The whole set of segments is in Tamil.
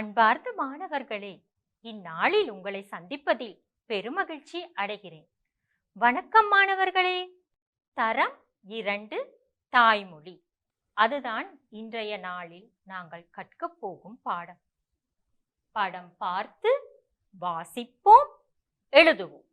அன்பார்ந்த மாணவர்களே இந்நாளில் உங்களை சந்திப்பதில் பெருமகிழ்ச்சி அடைகிறேன். வணக்கம் மாணவர்களே. தரம் இரண்டு தாய்மொழி. அதுதான் இன்றைய நாளில் நாங்கள் கற்கப் போகும் பாடம். படம் பார்த்து வாசிப்போம் எழுதுவோம்.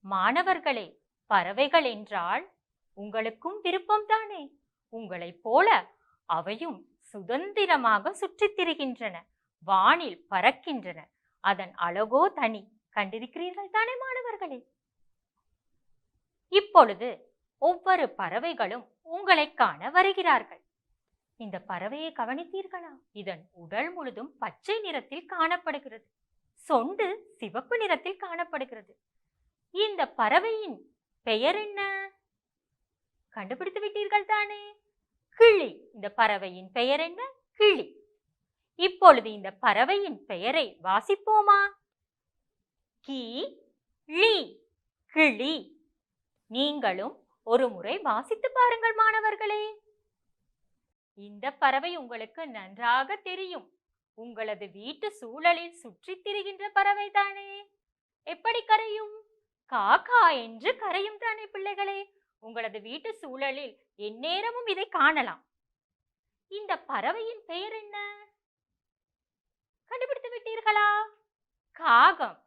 மாணவர்களே பறவைகள் என்றால் உங்களுக்கும் விருப்பம்தானே உங்களைப் போல அவையும் சுதந்திரமாக சுற்றித் திரிகின்றன வானில் பறக்கின்றன. அதன் அழகோ தனி கண்டிருக்கிறீர்கள் தானே மாணவர்களே? இப்பொழுது ஒவ்வொரு பறவைகளும் உங்களை காண வருகிறார்கள். இந்த பறவையை கவனித்தீர்களா? இதன் உடல் முழுதும் பச்சை நிறத்தில் காணப்படுகிறது. சொண்டு சிவப்பு நிறத்தில் காணப்படுகிறது. இந்த பறவையின் பெயர் என்ன? கண்டுபிடித்து விட்டீர்கள் தானே? கிளி இந்த பறவையின் பெயர் என்ன? கிளி. இப்பொழுது இந்த பறவையின் பெயரை வாசிப்போமா? கி லி கிளி. நீங்களும் ஒரு முறை வாசித்து பாருங்கள் மாணவர்களே. இந்த பறவை உங்களுக்கு நன்றாக தெரியும். உங்களது வீட்டு சூழலில் சுற்றித் திரிகின்ற பறவை தானே. எப்படி கரையும்? காக்கா என்று கரையும் தானே பிள்ளைகளே. உங்களது வீட்டு சூழலில் எந்நேரமும் இதை காணலாம். இந்த பறவையின் பெயர் என்ன? கண்டுபிடித்து விட்டீர்களா? காகம்.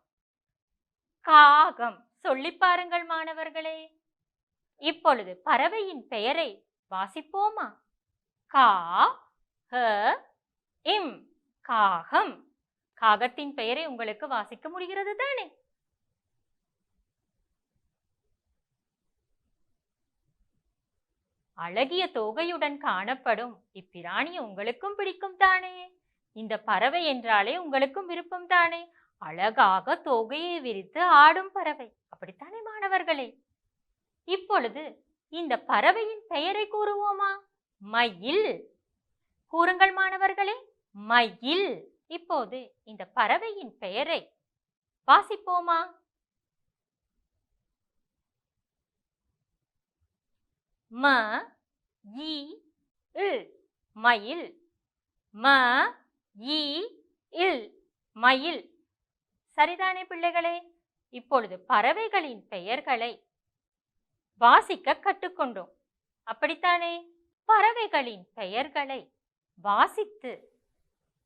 காகம். சொல்லி பாருங்கள் மாணவர்களே. இப்பொழுது பறவையின் பெயரை வாசிப்போமா? கா ஹ இம் காகம். காகத்தின் பெயரை உங்களுக்கு வாசிக்க முடிகிறது தானே? அழகிய தோகையுடன் காணப்படும். இப்பிராணி உங்களுக்கும் பிடிக்கும் தானே. இந்த பறவை என்றாலே உங்களுக்கும் விருப்பம் தானே. அழகாக தோகையை விரித்து ஆடும் பறவை. அப்படித்தானே மாணவர்களே? இப்பொழுது இந்த பறவையின் பெயரை கூறுவோமா? மயில். கூறுங்கள் மாணவர்களே மயில். இப்போது இந்த பறவையின் பெயரை வாசிப்போமா? ம இ இல் மயில். ம இ இல் மயில். சரிதானே பிள்ளைகளே? இப்பொழுது பறவைகளின் பெயர்களை வாசிக்க கற்றுக்கொண்டோம். அப்படித்தானே? பறவைகளின் பெயர்களை வாசித்து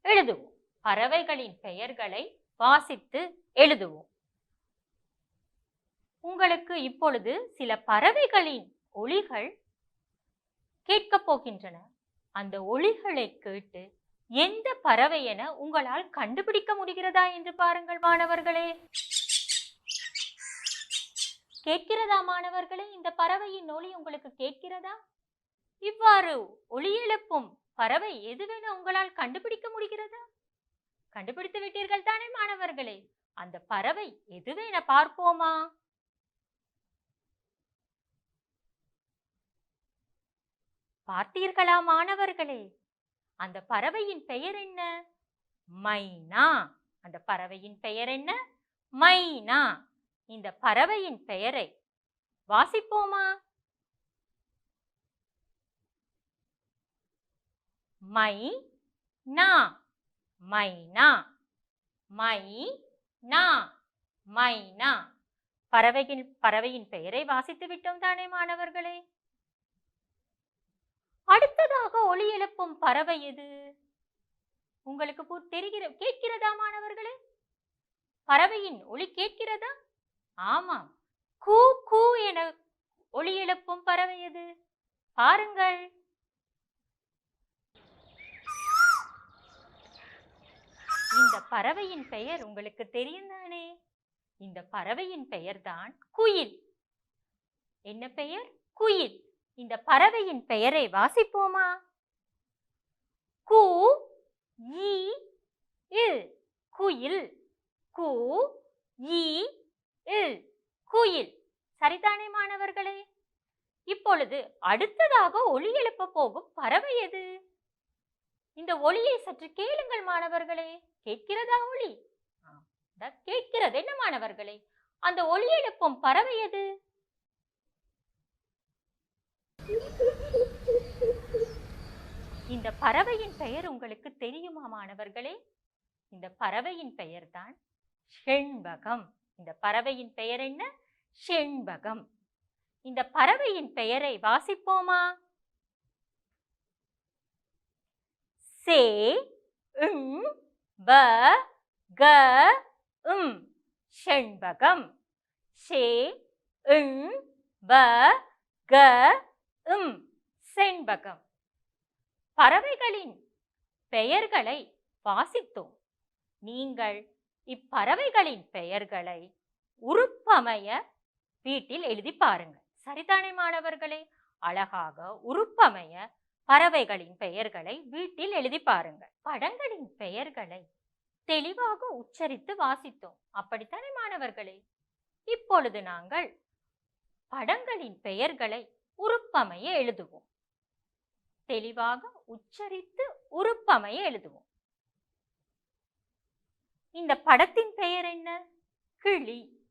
எழுதுவோம். பறவைகளின் பெயர்களை வாசித்து எழுதுவோம். உங்களுக்கு இப்பொழுது சில பறவைகளின் ஒளிகள் கேட்கப் போகின்றன. அந்த ஒளிகளை கேட்டு எந்த பறவை என உங்களால் கண்டுபிடிக்க முடிகிறதா என்று பாருங்கள் மாணவர்களே. கேட்கிறதா மாணவர்களே? இந்த பறவையின் ஒளி உங்களுக்கு கேட்கிறதா? இவ்வாறு ஒளி எழுப்பும் பறவை எதுவென உங்களால் கண்டுபிடிக்க முடிகிறதா? கண்டுபிடித்து விட்டீர்கள் தானே மாணவர்களே. அந்த பறவை எதுவென பார்ப்போமா? பார்த்தீர்களா மாணவர்களே? அந்த பறவையின் பெயர் என்ன? மைனா. அந்த பறவையின் பெயர் என்ன? மைனா. இந்த பறவையின் பெயரை வாசிப்போமா? மை நா மைனா. மை நா மைனா. பறவையின் பறவையின் பெயரை வாசித்து விட்டோம் தானே மாணவர்களே? அடுத்ததாக ஒளி எழுப்பும் பறவை எது? உங்களுக்கு தெரிகிற கேட்கிறதா மாணவர்களே? பறவையின் ஒளி கேட்கிறதா? ஆமாம். கூ கூ என ஒளி எழுப்பும் பறவை எது? பாருங்கள். இந்த பறவையின் பெயர் உங்களுக்கு தெரியும் தானே இந்த பறவையின் பெயர்தான் குயில். என்ன பெயர்? குயில். இந்த பறவையின் பெயரை வாசிப்போமா? கு ஈ இல் குயில். கு ஈ இல் குயில். சரிதானே மாணவர்களே? இப்பொழுது அடுத்ததாக ஒளி எழுப்ப போகும் பறவை எது? இந்த ஒளியை சற்று கேளுங்கள் மாணவர்களே. கேட்கிறதா ஒளி கேட்கிறது என்ன மாணவர்களே? அந்த ஒளி எழுப்பும் பறவை எது? இந்த பறவையின் பெயர் உங்களுக்கு தெரியுமா மாணவர்களே? இந்த பறவையின் பெயர்தான் செண்பகம். இந்த பறவையின் பெயர் என்ன? செண்பகம். இந்த பறவையின் பெயரை வாசிப்போமா? சே உம் ப க உம் செண்பகம். ஷே ம் ப க உம் செண்பகம். பறவைகளின் பெயர்களை வாசித்தோம். நீங்கள் இப்பறவைகளின் பெயர்களை உருப்பமைய வீட்டில் எழுதி பாருங்கள். சரிதானே மாணவர்களே? அழகாக உருப்பமைய பறவைகளின் பெயர்களை வீட்டில் எழுதி பாருங்கள். படங்களின் பெயர்களை தெளிவாக உச்சரித்து வாசித்தோம். அப்படித்தானே மாணவர்களே? இப்பொழுது நாங்கள் படங்களின் பெயர்களை உருப்பமைய எழுதுவோம். தெளிவாக உச்சரித்து உருப்பமைய எழுதுவோம். இந்த படத்தின் பெயர் என்ன? கிளி.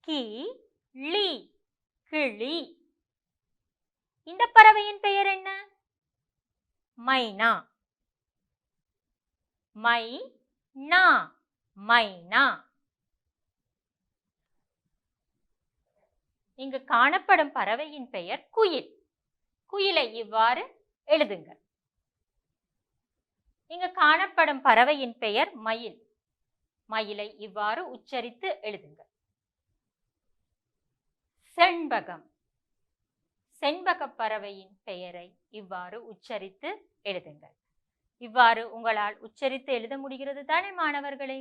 கி லி கிளி. இந்த பறவையின் பெயர் என்ன? மைனா. மை நா மைனா. இங்கு காணப்படும் பறவையின் பெயர் குயில். குயிலை இவ்வாறு எழுதுங்கள். இங்கு காணப்படும் பறவையின் பெயர் மயில். மயிலை இவ்வாறு உச்சரித்து எழுதுங்கள். செண்பகம். செண்பக பறவையின் பெயரை இவ்வாறு உச்சரித்து எழுதுங்கள். இவ்வாறு உங்களால் உச்சரித்து எழுத முடிகிறது தானே மாணவர்களே?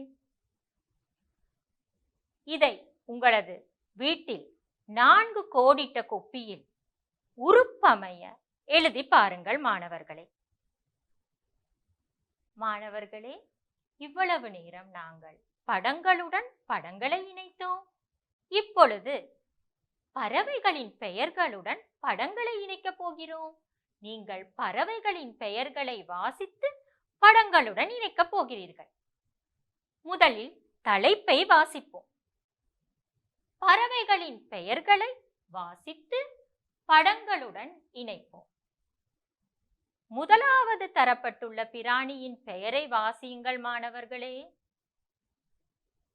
இதை உங்களது வீட்டில் நான்கு கோடிட்ட கொப்பியில் உருப்பமைய எழுதி பாருங்கள் மாணவர்களே. மாணவர்களே இவ்வளவு நேரம் நாங்கள் படங்களுடன் படங்களை இணைத்தோம். இப்பொழுது பறவைகளின் பெயர்களுடன் படங்களை இணைக்கப் போகிறோம். நீங்கள் பறவைகளின் பெயர்களை வாசித்து படங்களுடன் இணைக்கப் போகிறீர்கள். முதலில் தலைப்பை வாசிப்போம். பறவைகளின் பெயர்களை வாசித்து படங்களுடன் இணைப்போம். முதலாவது தரப்பட்டுள்ள பிராணியின் பெயரை வாசியுங்கள் மாணவர்களே.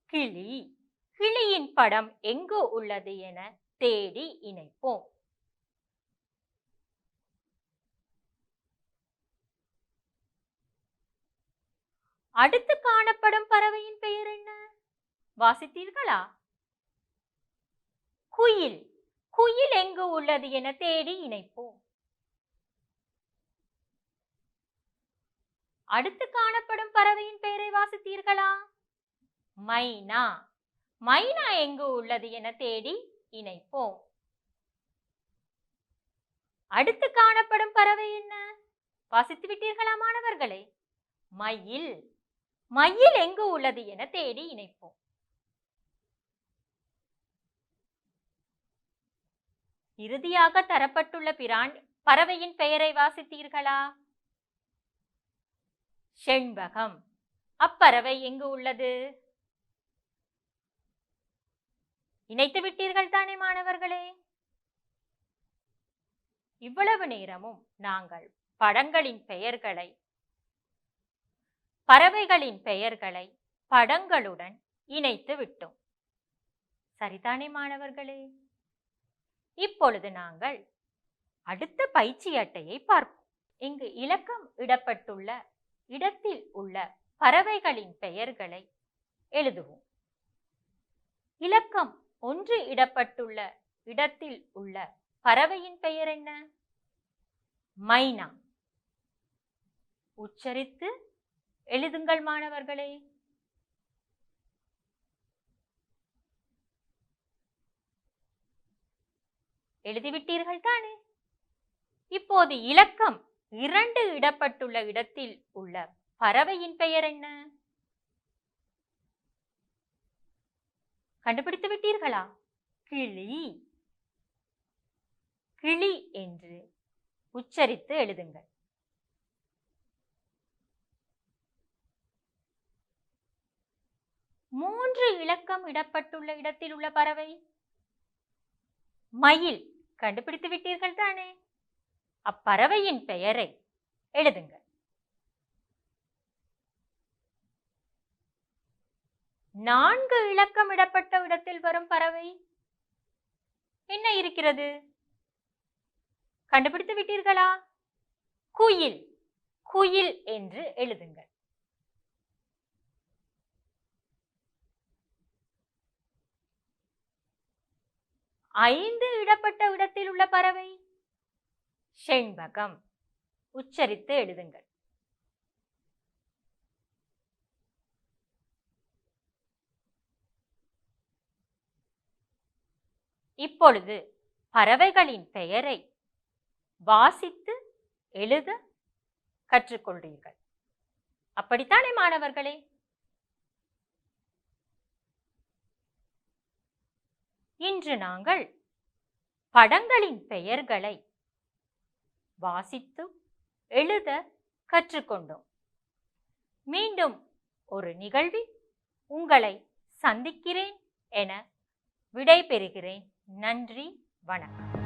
கிளி. கிளியின் படம் எங்கு உள்ளது என தேடி இணைப்போம். அடுத்து காணப்படும் பறவையின் பெயர் என்ன? வாசித்தீர்களா? குயில் குயில் எங்கு உள்ளது என தேடி இணைப்போம். அடுத்து காணப்படும் பறவையின் பெயரை வாசித்தீர்களா? மைனா. மைனா எங்கு உள்ளது என தேடி இணைப்போம். அடுத்து காணப்படும் பறவை என்ன? வாசித்து விட்டீர்களா மாணவர்களே? மயில். மயில் எங்கு உள்ளது என தேடி இணைப்போம். இறுதியாக தரப்பட்டுள்ள பிரான் பறவையின் பெயரை வாசித்தீர்களா? செண்பகம். அப்பறவை எங்கு உள்ளது? இணைத்து விட்டீர்கள் தானே மாணவர்களே? இவ்வளவு நேரமும் நாங்கள் படங்களின் பெயர்களை பறவைகளின் பெயர்களை படங்களுடன் இணைத்து விட்டோம். சரிதானே மாணவர்களே? இப்பொழுது நாங்கள் அடுத்த பயிற்சி அட்டையை பார்ப்போம். இங்கு இலக்கம் இடப்பட்டுள்ள இடத்தில் உள்ள பறவைகளின் பெயர்களை எழுதுவோம். இலக்கம் ஒன்று இடப்பட்டுள்ள இடத்தில் உள்ள பறவையின் பெயர் என்ன? மைனா. உச்சரித்து எழுதுங்கள் மாணவர்களே. எழுதிவிட்டீர்கள் தானே? இப்போது இலக்கம் இரண்டு இடப்பட்டுள்ள இடத்தில் உள்ள பறவையின் பெயர் என்ன? கண்டுபிடித்து விட்டீர்களா? கிளி. கிளி என்று உச்சரித்து எழுதுங்கள். மூன்று இலக்கம் இடப்பட்டுள்ள இடத்தில் உள்ள பறவை? மயில். கண்டுபிடித்து விட்டீர்கள் தானே? அப்பறவையின் பெயரை எழுதுங்கள் நான்கு இலக்கமிடப்பட்ட இடத்தில் வரும் பறவை. என்ன இருக்கிறது? கண்டுபிடித்து விட்டீர்களா? குயில். குயில் என்று எழுதுங்கள். ஐந்து இடப்பட்ட இடத்தில் உள்ள பறவை? செண்பகம். உச்சரித்து எழுதுங்கள். இப்பொழுது பறவைகளின் பெயரை வாசித்து எழுத கற்றுக்கொள்றீர்கள் அப்படித்தானே மாணவர்களே? இன்று நாங்கள் படங்களின் பெயர்களை வாசித்து எழுத கற்றுக்கொண்டோம். மீண்டும் ஒரு நிகழ்வில் உங்களை சந்திக்கிறேன் என விடைபெறுகிறேன். நன்றி வணக்கம்.